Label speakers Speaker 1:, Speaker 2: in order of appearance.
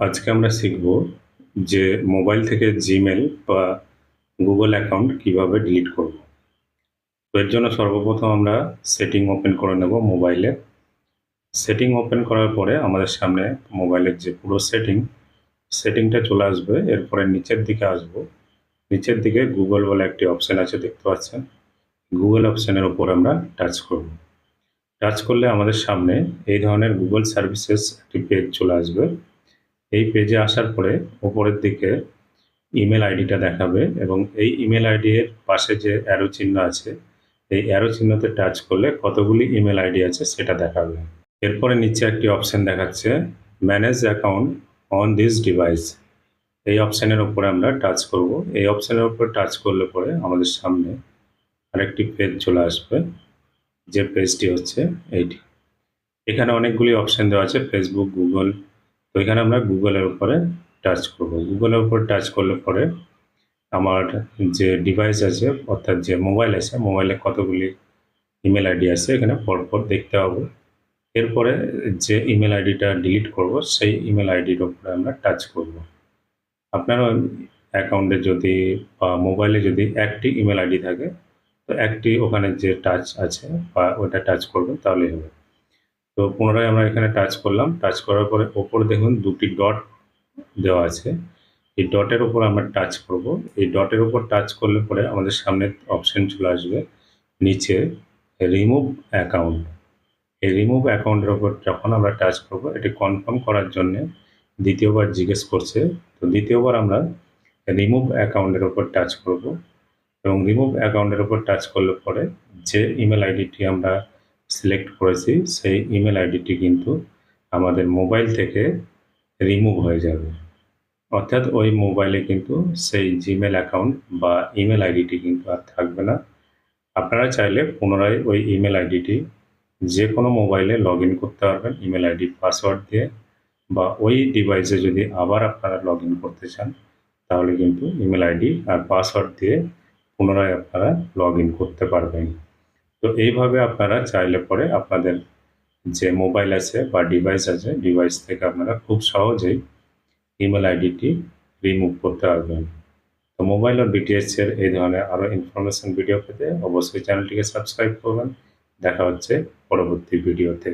Speaker 1: আজকে আমরা শিখব যে মোবাইল থেকে জিমেল বা গুগল অ্যাকাউন্ট কীভাবে ডিলিট করব। তো এর জন্য সর্বপ্রথম আমরা সেটিং ওপেন করে নেব মোবাইলে। সেটিং ওপেন করার পরে আমাদের সামনে মোবাইলের যে পুরো সেটিং সেটিংটা চলে আসবে। এরপরে নিচের দিকে আসব। নিচের দিকে গুগল বলে একটি অপশান আছে, দেখতে পাচ্ছেন? গুগল অপশানের উপর আমরা টাচ করব। টাচ করলে আমাদের সামনে এই ধরনের গুগল সার্ভিসেস একটি পেজ চলে আসবে। এই পেজে আসার পরে ওপরের দিকে ইমেল আইডিটা দেখাবে এবং এই ইমেল আইডি এর পাশে যে অ্যারো চিহ্ন আছে, এই অ্যারো চিহ্নতে টাচ করলে কতগুলি ইমেল আইডি আছে সেটা দেখাবে। এরপরে নিচে একটি অপশন দেখাচ্ছে manage account on this device এই অপশানের উপরে আমরা টাচ করব। এই অপশানের উপরে টাচ করলে পরে আমাদের সামনে আরেকটি পেজ চলে আসবে, যে পেজটি হচ্ছে এইটি। এখানে অনেকগুলি অপশন দেওয়া আছে ফেসবুক গুগল তো এখানে আমরা গুগলের উপরে টাচ করব। গুগলের উপর টাচ করলে পরে আমার যে ডিভাইস আছে, অর্থাৎ যে মোবাইল আছে মোবাইলে কতগুলি ইমেল আইডি আছে, এখানে পরপর দেখতে পাবো এরপরে যে ইমেল আইডিটা ডিলিট করব, সেই ইমেল আইডির উপরে আমরা টাচ করব। আপনার অ্যাকাউন্টে যদি বা মোবাইলে যদি একটি ইমেল আইডি থাকে, তো একটি ওখানে যে টাচ আছে বা ওটা টাচ করবেন, তাহলেই হবে। তো পুনরায় আমরা এখানে টাচ করলাম। টাচ করার পরে ওপর দেখুন দুটি ডট দেওয়া আছে। এই ডটের ওপর আমরা টাচ করব। এই ডটের উপর টাচ করলে পরে আমাদের সামনে অপশন চলে আসবে। নিচে রিমুভ অ্যাকাউন্ট এই রিমুভ অ্যাকাউন্টের ওপর যখন আমরা টাচ করব, এটি কনফার্ম করার জন্যে দ্বিতীয়বার জিজ্ঞেস করছে। তো দ্বিতীয়বার আমরা রিমুভ অ্যাকাউন্টের ওপর টাচ করব এবং রিমুভ অ্যাকাউন্টের ওপর টাচ করলে পরে যে ইমেল আইডিটি আমরা সিলেক্ট করেছি, সেই ইমেল আইডিটি কিন্তু আমাদের মোবাইল থেকে রিমুভ হয়ে যাবে। অর্থাৎ ওই মোবাইলে কিন্তু সেই জিমেল অ্যাকাউন্ট বা ইমেল আইডিটি কিন্তু আর থাকবে না। আপনারা চাইলে পুনরায় ওই ইমেল আইডিটি যে কোনো মোবাইলে লগ ইন করতে পারবেন ইমেল আইডি পাসওয়ার্ড দিয়ে বা ওই ডিভাইসে যদি আবার আপনারা লগ ইন করতে চান, তাহলে কিন্তু ইমেল আইডি আর পাসওয়ার্ড দিয়ে পুনরায় আপনারা লগ ইন করতে পারবেন। তো এইভাবে আপনারা চাইলে পরে আপনাদের যে মোবাইল আছে বা ডিভাইস আছে ডিভাইস থেকে আপনারা খুব সহজেই ইমেল আইডিটি রিমুভ করতে পারবেন। তো মোবাইল ও বিটিএস এর এই ধরনের আরও ইনফরমেশন ভিডিও পেতে অবশ্যই চ্যানেলটিকে সাবস্ক্রাইব করবেন। দেখা হচ্ছে পরবর্তী ভিডিওতে